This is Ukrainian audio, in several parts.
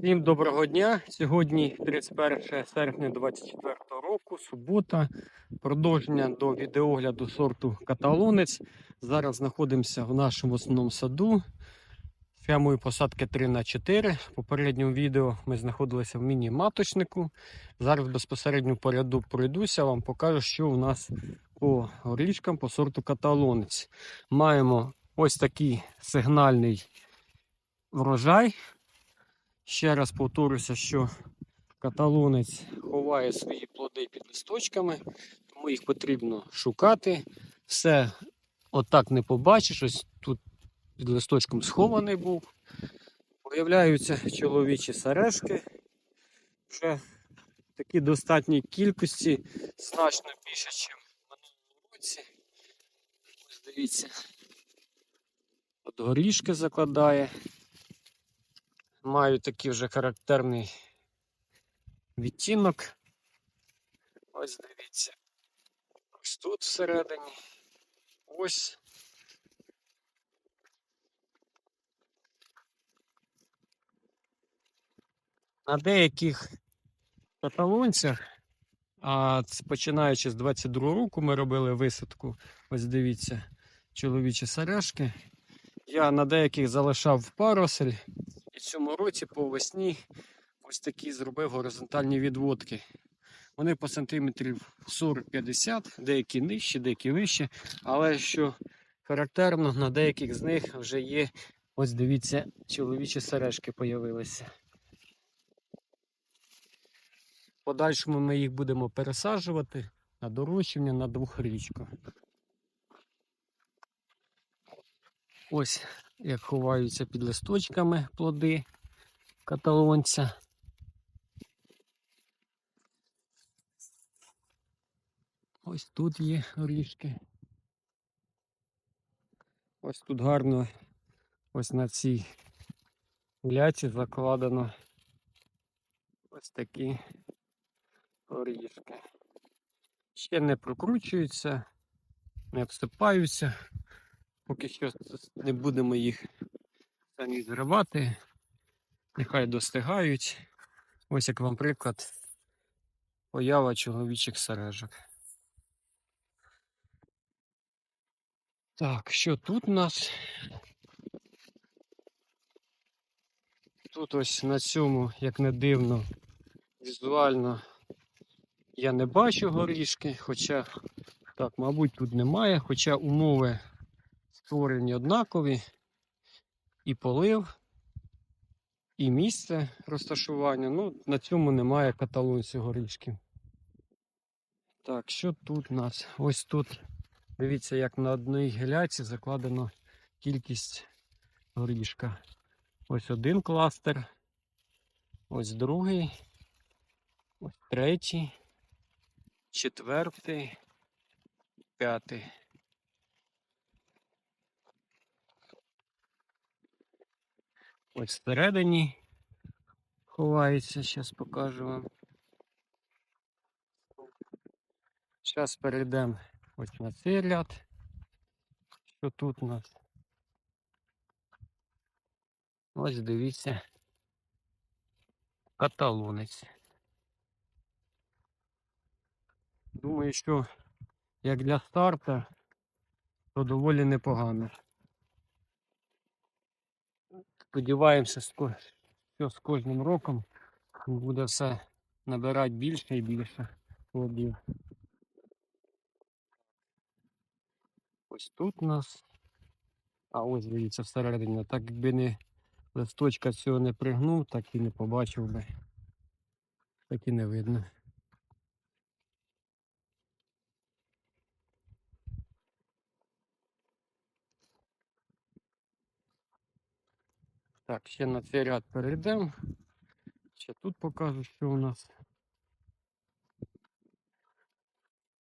Всім доброго дня. Сьогодні 31 серпня 2024 року, субота. Продовження до відеогляду сорту каталонець. Зараз знаходимося в нашому основному саду. Схемою посадки 3х4. В попередньому відео ми знаходилися в міні-маточнику. Зараз безпосередньо по ряду пройдуся, вам покажу, що у нас по горішкам по сорту каталонець. Маємо ось такий сигнальний врожай. Ще раз повторюся, що каталонець ховає свої плоди під листочками, тому їх потрібно шукати. Все отак не побачиш. Ось тут під листочком схований був. Появляються чоловічі сережки. Вже в такій достатній кількості, значно більше, ніж в минулому році. Ось дивіться, от горішки закладає. Маю такий вже характерний відтінок. Ось дивіться. Ось тут всередині. Ось. На деяких каталонцях, а починаючи з 22 року, ми робили висадку. Ось дивіться, чоловічі сережки. Я на деяких залишав паросель. І цьому році по весні ось такі зробив горизонтальні відводки. Вони по сантиметрів 40-50, деякі нижчі, деякі вищі. Але що характерно, на деяких з них вже є, ось дивіться, чоловічі сережки появилися. Подальшому ми їх будемо пересаджувати на дорощення на двохрічку. Ось як ховаються під листочками плоди каталонця. Ось тут є горішки. Ось тут гарно ось на цій гляці закладено ось такі горішки. Ще не прокручуються, не обсипаються. Поки що не будемо їх самі зривати. Нехай достигають. Ось як вам приклад поява чоловічих сережок. Так, що тут у нас? Тут ось на цьому, як не дивно, візуально я не бачу горішки, хоча, так, мабуть, тут немає, хоча умови створені однакові, і полив, і місце розташування. Ну, на цьому немає каталонців горішків. Так, що тут у нас? Ось тут. Дивіться, як на одній геляці закладено кількість горішка. Ось один кластер, ось другий, ось третій, четвертий, п'ятий. Ось всередині ховається, зараз покажу вам. Зараз перейдемо ось на цей ряд. Що тут у нас? Ось дивіться. Каталонець. Думаю, що як для старта, то доволі непогано. Сподіваємося, що з кожним роком буде все набирати більше і більше плодів. Ось тут у нас. А ось дивіться всередині. Так якби не листочка цього не пригнув, так і не побачив би. Так і не видно. Так, ще на цей ряд перейдемо. Ще тут покажу, що у нас.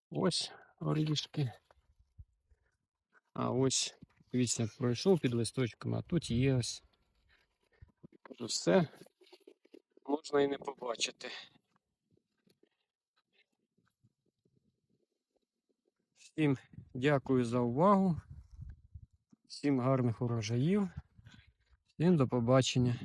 Ось орішки. А ось, дивіться, пройшов під листочком, а тут є ось. Все можна і не побачити. Всім дякую за увагу. Всім гарних урожаїв. Всім до побачення.